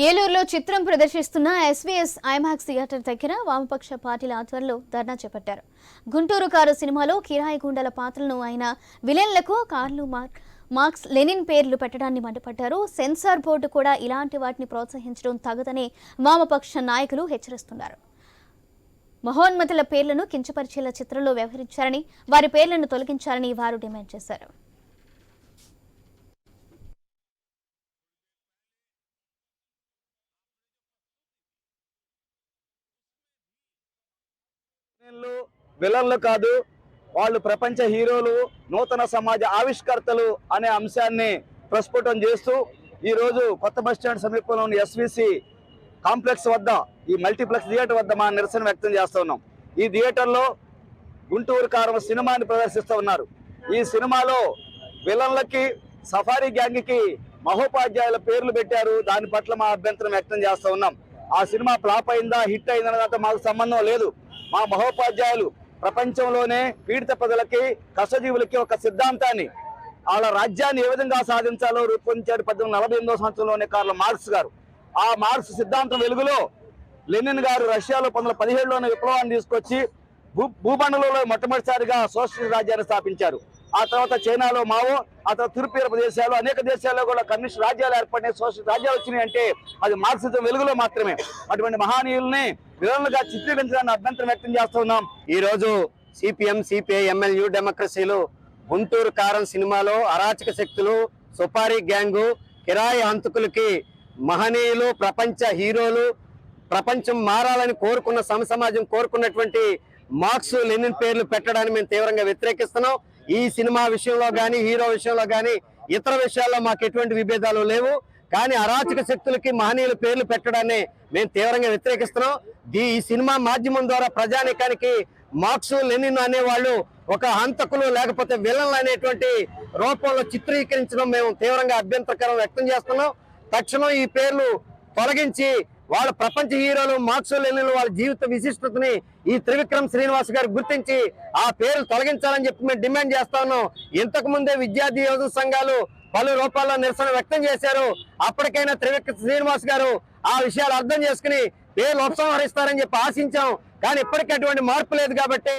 ఏలూరులో చిత్రం ప్రదర్శిస్తున్న SVS IMAX theatre దగ్గర వామపక్ష పార్టీల ఆధ్వర్యంలో ధర్నా చేపట్టారు. గుంటూరు కారు సినిమాలో కిరాయి గుండల పాత్రలను ఆయన విలన్లకు కార్లు మార్క్ మార్క్స్ లెనిన్ పేర్లు పెట్టడాన్ని మండిపడ్డారు. సెన్సార్ బోర్డు కూడా ఇలాంటి వాటిని ప్రోత్సహించడం తగదని వామపక్ష నాయకులు హెచ్చరిస్తున్నారు. మహోన్మతుల పేర్లను కించపరిచేలా చిత్రంలో వ్యవహరించారని వారి పేర్లను తొలగించాలని వారు డిమాండ్ చేశారు. విలన్లు కాదు వాళ్ళు ప్రపంచ హీరోలు నూతన సమాజ ఆవిష్కర్తలు అనే అంశాన్ని ప్రస్ఫుటం చేస్తూ ఈరోజు కొత్త బస్ స్టాండ్ సమీపంలోని ఎస్విసి కాంప్లెక్స్ వద్ద ఈ మల్టీప్లెక్స్ థియేటర్ వద్ద మా నిరసన వ్యక్తం చేస్తూ ఉన్నాం. ఈ థియేటర్లో గుంటూరు కారం సినిమాని ప్రదర్శిస్తూ ఉన్నారు. ఈ సినిమాలో విలన్లకి సఫారీ గ్యాంగ్కి మహోపాధ్యాయుల పేర్లు పెట్టారు. దాని పట్ల మా అభ్యంతరం వ్యక్తం చేస్తూ ఉన్నాం. ఆ సినిమా ఫ్లాప్ అయిందా హిట్ అయిందా మాకు సంబంధం లేదు. మా మహోపాధ్యాయులు ప్రపంచంలోనే పీడిత ప్రజలకి కష్టజీవులకి ఒక సిద్ధాంతాన్ని వాళ్ళ రాజ్యాన్ని ఏ విధంగా సాధించాలో రూపొందించాడు పద్దెనిమిది నలభై ఎనిమిదో సంవత్సరంలోనే కార్ల మార్క్స్ గారు. ఆ మార్క్స్ సిద్ధాంతం వెలుగులో లెనిన్ గారు రష్యాలో పంతొమ్మిది పదిహేడులోనే విప్లవాన్ని తీసుకొచ్చి భూ భూమండలంలో మొట్టమొదటిసారిగా సోషలిస్ట్ రాజ్యాన్ని స్థాపించారు. ఆ తర్వాత చైనాలో మావో ఆ తర్వాత తిరుపతి దేశాలు అనేక దేశాల్లో కూడా కమ్యూనిస్ట్ రాజ్యాలు ఏర్పడినాయి సోషలిస్ట్ రాజ్యాలు వచ్చినాయి అంటే అది మార్క్సిజం వెలుగులో మాత్రమే. అటువంటి మహానీయుల్ని విలన్లుగా చిత్రీకరించడానికి అభ్యంతరం వ్యక్తం చేస్తున్నాం ఈ రోజు సిపిఎం సిపిఐ ఎంఎల్యూ డెమోక్రసీలు గుంటూరు కారం సినిమాలో అరాచక శక్తులు సుపారీ గ్యాంగు కిరాయి హంతకులకి మహనీయులు ప్రపంచ హీరోలు ప్రపంచం మారాలని కోరుకున్న సమసమాజం కోరుకున్నటువంటి మార్క్స్ లెనిన్ పేర్లు పెట్టడాన్ని మేము తీవ్రంగా వ్యతిరేకిస్తున్నాం. ఈ సినిమా విషయంలో కానీ హీరో విషయంలో కానీ ఇతర విషయాల్లో మాకు ఎటువంటి విభేదాలు లేవు. కానీ అరాచక శక్తులకి మహనీయుల పేర్లు పెట్టడాన్ని మేము తీవ్రంగా వ్యతిరేకిస్తున్నాం. దీ ఈ సినిమా మాధ్యమం ద్వారా ప్రజానికానికి మార్క్స్ లెనిన్ అనేవాళ్ళు ఒక హంతకులు లేకపోతే విలన్లు అనేటువంటి రూపంలో చిత్రీకరించడం మేము తీవ్రంగా అభ్యంతరకరం వ్యక్తం చేస్తున్నాం. తక్షణం ఈ పేర్లు తొలగించి వాళ్ళ ప్రపంచ హీరోలు మార్క్స్ లెనిన్ వాళ్ళ జీవిత విశిష్టతని ఈ త్రివిక్రమ్ శ్రీనివాస్ గారు గుర్తించి ఆ పేర్లు తొలగించాలని చెప్పి మేము డిమాండ్ చేస్తా ఉన్నాం. ఇంతకు ముందే విద్యార్థి యోజన సంఘాలు పలు రూపాల్లో నిరసన వ్యక్తం చేశారు. అప్పటికైనా త్రివిక్రమ్ శ్రీనివాస్ గారు ఆ విషయాలు అర్థం చేసుకుని ఏ ఉపసంహరిస్తారని చెప్పి ఆశించాం. కానీ ఇప్పటికీ అటువంటి మార్పు లేదు కాబట్టి